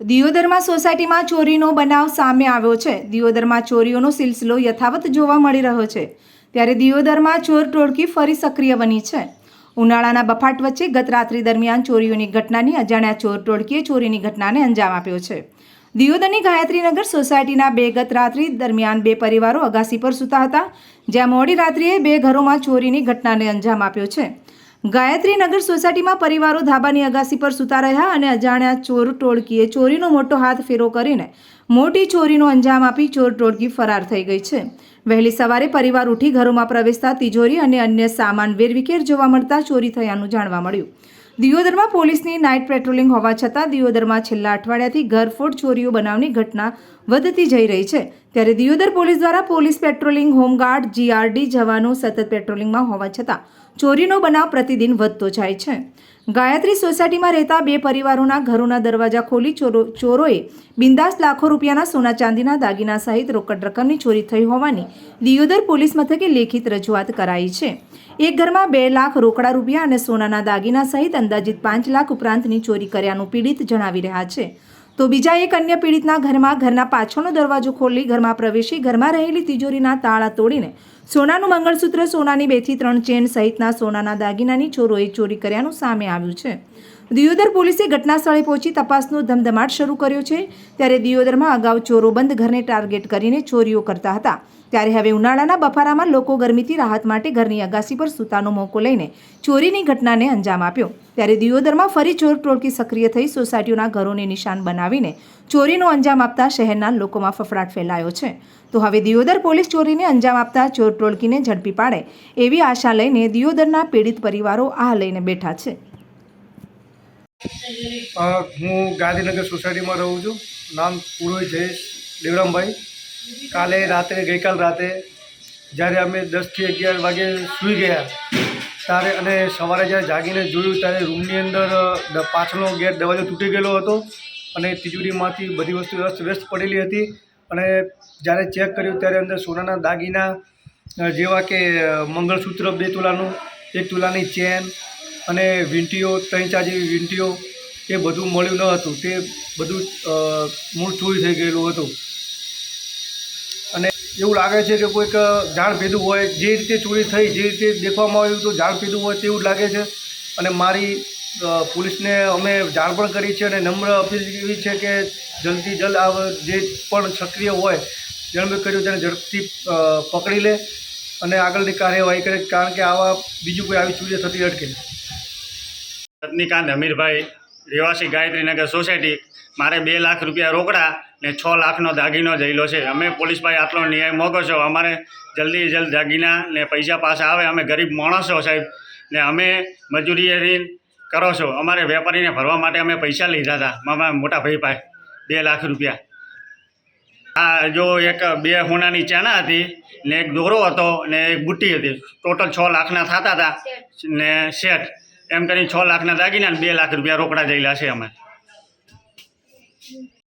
દિયોદરમાં સોસાયટીમાં ચોરીનો બનાવ સામે આવ્યો છે. દિયોદરમાં ચોરીઓનો સિલસિલો યથાવત જોવા મળી રહ્યો છે. ત્યારે દિયોદરમાં ચોર ટોળકી ફરી સક્રિય બની છે. ઉનાળાના બફાટ વચ્ચે ગત રાત્રિ દરમિયાન ચોરીઓની ઘટનાની અજાણ્યા ચોર ટોળકીએ ચોરીની ઘટનાને અંજામ આપ્યો છે. દિયોદરની ગાયત્રીનગર સોસાયટીના બે ગત રાત્રિ દરમિયાન બે પરિવારો અગાસી પર સૂતા હતા, જ્યાં મોડી રાત્રિએ બે ઘરોમાં ચોરીની ઘટનાને અંજામ આપ્યો છે. ગાયત્રીનગર સોસાયટીમાં પરિવારો ધાબાની અગાસી પર સૂતા રહ્યા અને અજાણ્યા ચોર ટોળકીએ ચોરીનો મોટો હાથ ફેરો કરીને મોટી ચોરીનો અંજામ આપી ચોર ટોળકી ફરાર થઈ ગઈ છે. વહેલી સવારે પરિવાર ઉઠી ઘરોમાં પ્રવેશતા તિજોરી અને અન્ય સામાન વેરવિખેર જોવા મળતા ચોરી થયાનું જાણવા મળ્યું. દિયોદરમાં પોલીસની નાઇટ પેટ્રોલિંગ હોવા છતાં દિયોદરમાં છેલ્લા અઠવાડિયાથી ઘરફોડ ચોરીઓ બનાવની ઘટના વધતી જઈ રહી છે. ત્યારે દિયોદર પોલીસ દ્વારા police patrolling home guard GRD જવાનો સતત પેટ્રોલિંગમાં હોવા છતાં ચોરીનો બનાવ પ્રતિદિન વધતો જાય છે. ગાયત્રી સોસાયટીમાં રહેતા બે પરિવારોના ઘરોના દરવાજા ખોલી ચોરો, ચોરોએ બિંદાસ લાખો રૂપિયાના સોના ચાંદીના દાગીના સહિત રોકડ રકમની ચોરી થઈ હોવાની દિયોદર પોલીસ મથકે લેખિત રજૂઆત કરાઈ છે. એક ઘરમાં બે લાખ રોકડા રૂપિયા અને સોનાના દાગીના સહિત અંદાજિત પાંચ લાખ ઉપરાંતની ચોરી કર્યાનું પીડિત જણાવી રહ્યા છે. તો બીજા એક અન્ય પીડિતના ઘરમાં ઘરના પાછળનો દરવાજો ખોલી ઘરમાં પ્રવેશી ઘરમાં રહેલી તિજોરીના તાળા તોડીને સોનાનું મંગળસૂત્ર, સોનાની બેથી ત્રણ ચેન સહિતના સોનાના દાગીનાની ચોરોએ ચોરી કર્યાનું સામે આવ્યું છે. દિયોદર પોલીસે ઘટના સ્થળે પહોંચી તપાસનો ધમધમાટ શરૂ કર્યો છે. ત્યારે દિયોદરમાં અગાઉ ચોરો બંધ ઘરને ટાર્ગેટ કરીને ચોરીઓ કરતા હતા. ત્યારે હવે ઉનાળાના બફારામાં લોકો ગરમીથી રાહત માટે ઘરની અગાસી પર સૂતાનો મોકો લઈને ચોરીની ઘટનાને અંજામ આપ્યો. ત્યારે દિયોદરમાં ફરી ચોર ટોળકી સક્રિય થઈ સોસાયટીઓના ઘરોને નિશાન બનાવીને ચોરીનો અંજામ આપતા શહેરના લોકોમાં ફફડાટ ફેલાયો છે. તો હવે દિયોદર પોલીસ ચોરીને અંજામ આપતા ચોર ટોળકીને ઝડપી પાડે એવી આશા લઈને દિયોદરના પીડિત પરિવારો આ લઈને બેઠા છે. હું ગાંધીનગર સોસાયટીમાં રહું છું. નામ પુરોહિત જયેશ દેવરામભાઈ. કાલે રાત્રે, ગઈકાલ રાતે જ્યારે અમે દસથી અગિયાર વાગે સૂઈ ગયા, ત્યારે અને સવારે જ્યારે જાગીને જોયું ત્યારે રૂમની અંદર પાછળનો ગેટ દરવાજો તૂટી ગયેલો હતો અને તિજોરીમાંથી બધી વસ્તુ અસ્ત વ્યસ્ત પડેલી હતી. અને જ્યારે ચેક કર્યું ત્યારે અંદર સોનાના દાગીના જેવા કે મંગળસૂત્ર બે તુલાનું, એક તુલાની ચેન અને વીંટીઓ, ત્રણ ચાર જેવી વીંટીઓ એ બધું મળ્યું ન હતું, તે બધું મૂળ ચોરી થઈ ગયેલું હતું. અને એવું લાગે છે કે કોઈક જાણ ભેદું હોય, જે રીતે ચોરી થઈ, જે રીતે દેખવામાં આવ્યું તો જાણ ભેદું હોય તેવું લાગે છે. અને મારી પોલીસને અમે જાણ પણ કરી છે અને નમ્ર અપીલ એવી છે કે જલ્દી, જલ્દ આ જે પણ સક્રિય હોય, જેણે કર્યું તેને ઝડપથી પકડી લે અને આગળની કાર્યવાહી કરે, કારણ કે આવા બીજું કોઈ આવી ચોરી થતી અટકે. રજનીકાંત હમીરભાઈ રહેવાસી ગાયત્રીનગર સોસાયટી મારે બે લાખ રૂપિયા રોકડા ને છ લાખનો દાગીનો જયેલો છે. અમે પોલીસ ભાઈ આટલો ન્યાય મોગો છો. અમારે જલ્દી જલ્દ દાગીના ને પૈસા પાછા આવે. અમે ગરીબ માણસો સાહેબ ને અમે મજૂરી કરો છો. અમારે વેપારીને ભરવા માટે અમે પૈસા લીધા હતા. મારા મોટા ભાઈ પાસે બે લાખ રૂપિયા. આ જો એક બે હોનાની ચાના હતી ને એક દોરો હતો ને એક બુટ્ટી હતી. ટોટલ છ લાખના થતા હતા ને શેઠ. એમ કરીને છ લાખના દાગીના બે લાખ રૂપિયા રોકડા જયેલા છે અમે.